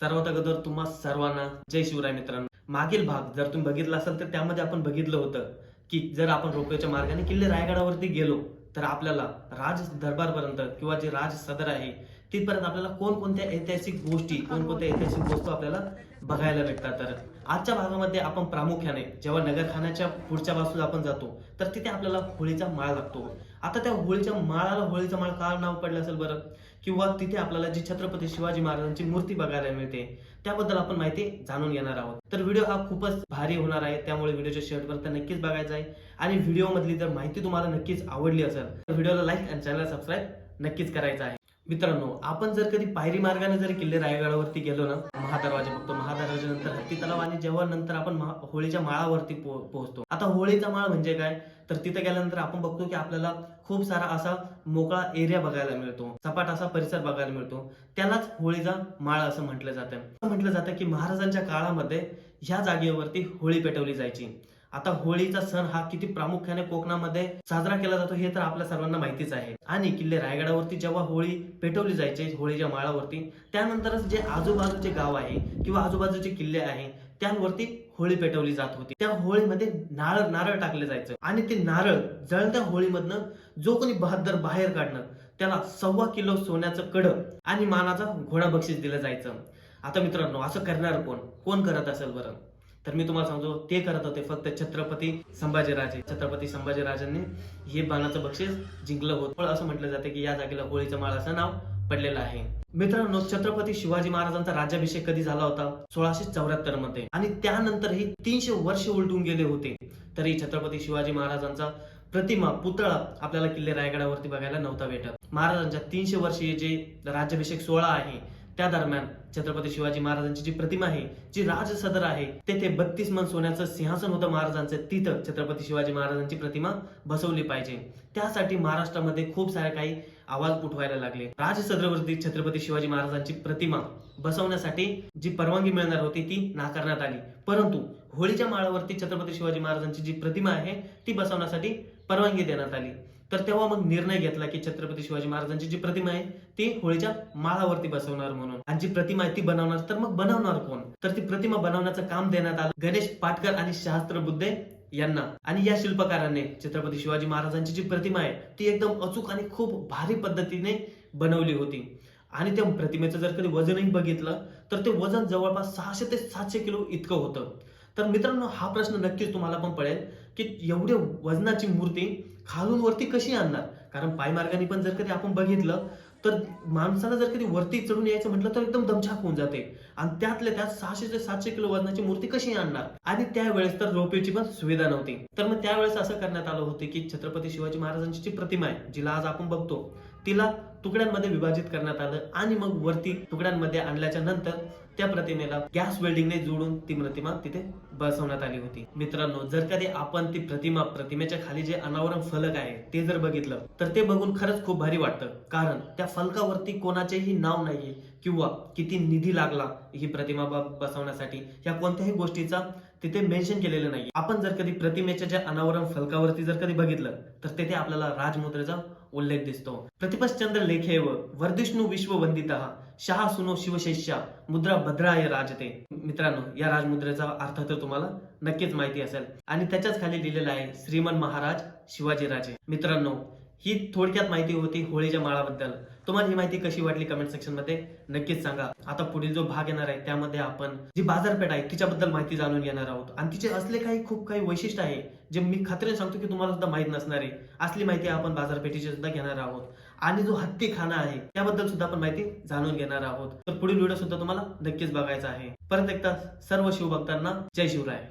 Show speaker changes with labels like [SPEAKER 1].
[SPEAKER 1] सर्वात अगोदर तुम्हा सर्वांना जय शिवराय मित्रांनो. मागील भाग जर तुम्ही बघितला असेल तर त्यामध्ये आपण बघितलं होतं की जर आपण रोपवेच्या मार्गाने किल्ले रायगडावरती गेलो तर आपल्याला राज दरबारपर्यंत किंवा जे राज सदर आहे तिथपर्यंत आपल्याला कोणकोणत्या ऐतिहासिक गोष्टी कोणकोणत्या ऐतिहासिक वस्तू आपल्याला बघायला भेटतात? तर आजच्या भागामध्ये आपण प्रामुख्याने जेव्हा नगरखान्याच्या पुढच्या बाजूला आपण जातो तर तिथे आपल्याला होळीचा माळ लागतो. आता त्या होळीच्या माळाला होळीचा माळ का नाव पडलं असेल बरं? किंवा तिथे आपल्याला जी छत्रपती शिवाजी महाराजांची मूर्ती बघायला मिळते त्याबद्दल आपण माहिती जाणून घेणार आहोत. तर व्हिडिओ हा खूपच भारी होणार आहे त्यामुळे व्हिडिओच्या शेवटपर्यंत नक्कीच बघायचा आहे. आणि व्हिडिओ मधली जर माहिती तुम्हाला नक्कीच आवडली असेल तर व्हिडिओला लाईक आणि चॅनल सबस्क्राईब नक्कीच करायचं आहे. मित्रांनो आपण जर कधी पायरी मार्गाने जर किल्ले रायगडावरती गेलो ना महादरवाजा बघतो महादरवाजानंतर हत्ती तलाव आणि जेव्हा नंतर आपण होळीच्या माळावरती पोहोचतो. आता होळीचा माळ म्हणजे काय? तर तिथे गेल्यानंतर आपण बघतो की आपल्याला खूप सारा असा मोकळा एरिया बघायला मिळतो. सपाट असा परिसर बघायला मिळतो. त्यालाच होळीचा माळ असं म्हटलं जातं. म्हटलं जातं की महाराजांच्या काळामध्ये ह्या जागेवरती होळी पेटवली जायची. आता होळीचा सण हा किती प्रामुख्याने कोकणामध्ये साजरा केला जातो हे तर आपल्या सर्वांना माहितीच आहे. आणि किल्ले रायगडावरती जेव्हा होळी पेटवली जायची होळीच्या माळावरती त्यानंतरच जे आजूबाजूचे गाव आहे किंवा आजूबाजूचे किल्ले आहे त्यांवरती होळी पेटवली जात होती. त्या होळीमध्ये नारळ नारळ टाकले जायचं. आणि ते नारळ जळत्या होळीमधनं जो कोणी बहादर बाहेर काढणं त्याला सव्वा किलो सोन्याचं कडक आणि मानाचा घोडा बक्षीस दिलं जायचं. आता मित्रांनो असं करणार कोण? कोण करत असेल बरं? तर मी तुम्हाला सांगतो ते करत होते फक्त छत्रपती संभाजीराजे. छत्रपती संभाजीराजांनी हे बाणाचं बक्षीस जिंकलं होतं. पण असं म्हटलं जाते की या जागेला होळीचं माळ असं नाव पडलेलं आहे. मित्रांनो छत्रपती शिवाजी महाराजांचा राज्याभिषेक कधी झाला होता? सोळाशे चौऱ्याहत्तरमध्ये. आणि त्यानंतरही तीनशे वर्ष उलटून गेले होते. तरी छत्रपती शिवाजी महाराजांचा प्रतिमा पुतळा आपल्याला किल्ले रायगडावरती बघायला नव्हता भेटत. महाराजांच्या तीनशे वर्षीय जे राज्याभिषेक सोहळा आहे त्या दरम्यान छत्रपती शिवाजी महाराजांची जी प्रतिमा आहे जी राज सदर आहे तेथे बत्तीस मन सोन्याचं सिंहासन होतं महाराजांचं. तिथं छत्रपती शिवाजी महाराजांची प्रतिमा बसवली पाहिजे. त्यासाठी महाराष्ट्रामध्ये खूप सारे काही आवाज उठवायला लागले. राज सदरवरती छत्रपती शिवाजी महाराजांची प्रतिमा बसवण्यासाठी जी परवानगी मिळणार होती ती नाकारण्यात आली. परंतु होळीच्या माळावरती छत्रपती शिवाजी महाराजांची जी प्रतिमा आहे ती बसवण्यासाठी परवानगी देण्यात आली. तर तेव्हा मग निर्णय घेतला की छत्रपती शिवाजी महाराजांची जी प्रतिमा आहे ती होळीच्या माळावरती बसवणार म्हणून. आणि जी प्रतिमा आहे ती बनवणार. तर मग बनवणार कोण? तर ती प्रतिमा बनवण्याचं काम देण्यात आलं गणेश पाटकर आणि शास्त्र बुद्धे यांना. आणि या शिल्पकाराने छत्रपती शिवाजी महाराजांची जी प्रतिमा आहे ती एकदम अचूक आणि खूप भारी पद्धतीने बनवली होती. आणि त्या प्रतिमेचं जर कधी वजनही बघितलं तर ते वजन जवळपास सहाशे ते सातशे किलो इतकं होतं. तर मित्रांनो हा प्रश्न नक्कीच तुम्हाला पण पडेल की एवढे वजनाची मूर्ती खालून वरती कशी आणणार? कारण पायमार्गाने पण जर कधी आपण बघितलं तर माणसाला जर कधी वरती चढून यायचं म्हटलं तर एकदम दमछाक होऊन जाते. आणि त्यातल्या त्यात सहाशे ते सातशे किलो वजनाची मूर्ती कशी आणणार? आणि त्यावेळेस तर रोपेची पण सुविधा नव्हती. तर मग त्यावेळेस असं करण्यात आलं होतं की छत्रपती शिवाजी महाराजांची जी प्रतिमा आहे जिला आज आपण बघतो तिला तुकड्यांमध्ये विभाजित करण्यात आलं आणि मग वरती तुकड्यांमध्ये आणल्याच्या नंतर त्या प्रतिमेला गॅस वेल्डिंगने जोडून ती प्रतिमा तिथे बसवण्यात आली होती. मित्रांनो जर कधी आपण ती प्रतिमा प्रतिमेच्या खाली जे अनावरण फलक आहे ते जर बघितलं तर ते बघून खरंच खूप भारी वाटतं. कारण त्या फलकावरती कोणाचेही नाव नाहीये. किंवा किती निधी लागला ही प्रतिमा बसवण्यासाठी या कोणत्याही गोष्टीचा तिथे मेन्शन केलेलं नाही आपण जर कधी प्रतिमेच्या ज्या अनावरण फलकावरती जर कधी बघितलं तर तेथे आपल्याला राजमुद्रेचा उल्लेख दिसतो. प्रतिपश्चंद्र लेखेव वर्धिष्णू विश्ववंदित शहा सुनो शिवशेष्या मुद्रा भद्राय राजते. मित्रांनो या राजमुद्रेचा अर्थ तर तुम्हाला नक्कीच माहिती असेल. आणि त्याच्याच खाली लिहिलेला आहे श्रीमन महाराज शिवाजी राजे. मित्रांनो ही थोडक्यात माहिती होती होळीच्या माळाबद्दल. तुम्हाला ही माहिती कशी वाटली कमेंट सेक्शनमध्ये नक्कीच सांगा. आता पुढील जो भाग येणार आहे त्यामध्ये आपण जी बाजारपेठ आहे तिच्याबद्दल माहिती जाणून घेणार आहोत. आणि तिचे असले काही खूप काही वैशिष्ट्य आहे जे मी खात्रीने सांगतो की तुम्हाला सुद्धा माहीत नसणार आहे. असली माहिती आपण बाजारपेठेची सुद्धा घेणार आहोत. आणि जो हत्ती खाना आहे त्याबद्दल सुद्धा आपण माहिती जाणून घेणार आहोत. तर पुढील व्हिडिओ सुद्धा तुम्हाला नक्कीच बघायचा आहे. परत एकदा सर्व शिवभक्तांना जय शिवराय.